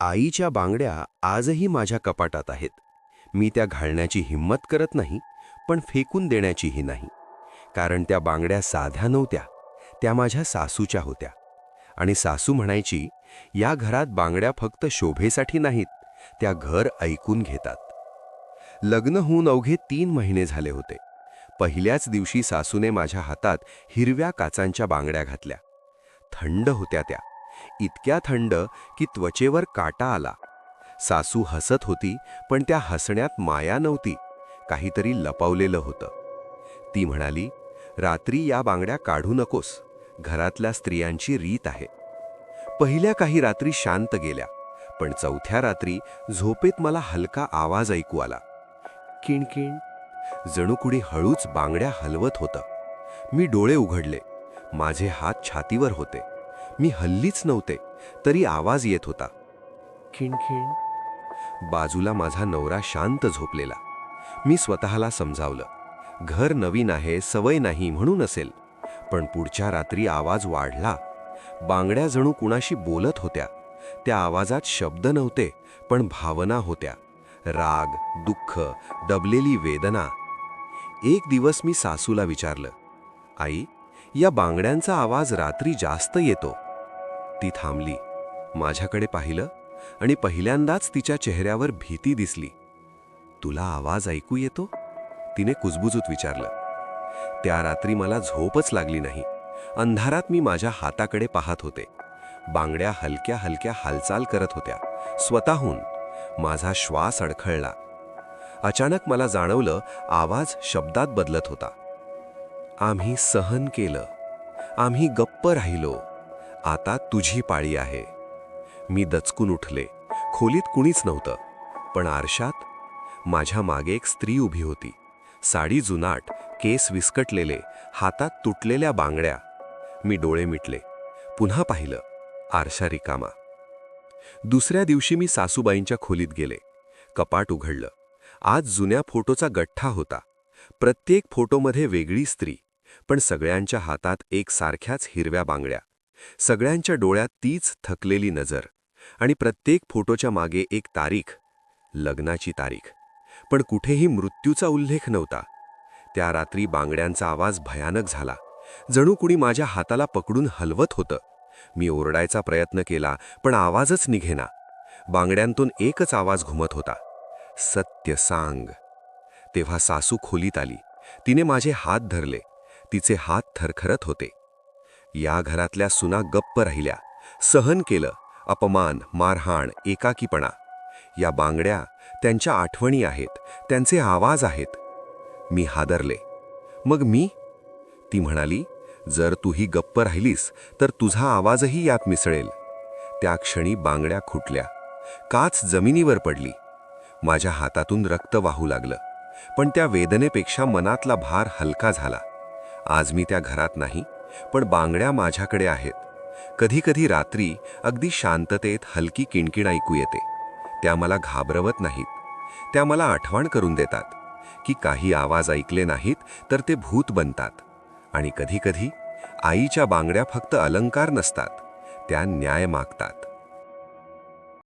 आईच्या बांगड्या आजही माझ्या कपाटात आहेत. मी त्या घालण्याची हिंमत करत नाही पण फेकून देण्याचीही नाही. कारण त्या बांगड्या साध्या नव्हत्या त्या माझ्या सासूच्या होत्या. आणि सासू म्हणायची या घरात बांगड्या फक्त शोभेसाठी नाहीत त्या घर ऐकून घेतात. लग्न होऊन अवघे तीन महिने झाले होते. पहिल्याच दिवशी सासूने माझ्या हातात हिरव्या काचांच्या बांगड्या घातल्या. थंड होत्या त्या. इतक्या थंड की त्वचेवर काटा आला. सासू हसत होती पण त्या हसण्यात माया नव्हती. काहीतरी लपवलेलं होतं. ती म्हणाली रात्री या बांगड्या काढू नकोस. घरातल्या स्त्रियांची रीत आहे. पहिल्या काही रात्री शांत गेल्या पण चौथ्या रात्री झोपेत मला हलका आवाज ऐकू आला. किणकिण जणू कुणी हळूच बांगड्या हलवत होतं. मी डोळे उघडले. माझे हात छातीवर होते. मी हल्लीच नव्हते तरी आवाज येत होता. खिणखिण बाजूला माझा नवरा शांत झोपलेला. मी स्वतःला समजावलं. घर नवीन आहे सवय नाही म्हणून असेल. पण पुढच्या रात्री आवाज वाढला. बांगड्या जणू कुणाशी बोलत होत्या. त्या आवाजात शब्द नव्हते पण भावना होत्या. राग दुःख दबलेली वेदना. एक दिवस मी सासूला विचारलं आई या बांगड्यांचा आवाज रात्री जास्त येतो. ती थांबली. माझ्याकडे पाहिलं आणि पहिल्यांदाच तिच्या चेहऱ्यावर भीती दिसली. तुला आवाज ऐकू येतो? तिने कुजबुजूत विचारलं. त्या रात्री मला झोपच लागली नाही. अंधारात मी माझ्या हाताकडे पाहत होते. बांगड्या हलक्या हलक्या हालचाल करत होत्या. स्वतःहून माझा श्वास अडखळला. अचानक मला जाणवलं आवाज शब्दात बदलत होता. आम्ही सहन केलं. आम्ही गप्प राहिलो. आता तुझी पाळी आहे. मी दचकून उठले. खोलीत कुणीच नव्हतं. पण आरशात माझ्या मागे एक स्त्री उभी होती. साडी जुनाट केस विस्कटलेले हातात तुटलेल्या बांगड्या. मी डोळे मिटले. पुन्हा पाहिलं आरशा रिकामा. दुसऱ्या दिवशी मी सासूबाईंच्या खोलीत गेले. कपाट उघडलं. आज जुन्या फोटोचा गठ्ठा होता. प्रत्येक फोटोमध्ये वेगळी स्त्री पण सगळ्यांच्या हातात एक सारख्याच हिरव्या बांगड्या. सगळ्यांच्या डोळ्यात तीच थकलेली नजर आणि प्रत्येक फोटोच्या मागे एक तारीख लग्नाची तारीख. पण कुठेही मृत्यूचा उल्लेख नव्हता. त्या रात्री बांगड्यांचा आवाज भयानक झाला. जणू कुणी माझ्या हाताला पकडून हलवत होतं. मी ओरडायचा प्रयत्न केला पण आवाजच निघेना. बांगड्यांतून एकच आवाज घुमत होता. सत्य सांग. तेव्हा सासू खोलीत आली. तिने माझे हात धरले. तिचे हात थरथरत होते. या घरातल्या सुना गप्प राहिल्या. सहन केलं. अपमान मारहाण एकाकीपणा. या बांगड्या त्यांच्या आठवणी आहेत. त्यांचे आवाज आहेत. मी हादरले. मग मी? ती म्हणाली जर तूही गप्प राहिलीस तर तुझा आवाजही यात मिसळेल. त्या क्षणी बांगड्या खुटल्या. काच जमिनीवर पडली. माझ्या हातातून रक्त वाहू लागलं. पण त्या वेदनेपेक्षा मनातला भार हलका झाला. आज मी त्या घरात नाही. पण बांगड्या माझ्याकडे आहेत. कधीकधी रात्री अगदी शांततेत हलकी किणकिण ऐकू येते. त्या मला घाबरवत नाहीत. त्या मला आठवण करून देतात की काही आवाज ऐकले नाहीत तर ते भूत बनतात. आणि कधीकधी आईच्या बांगड्या फक्त अलंकार नसतात त्या न्याय मागतात.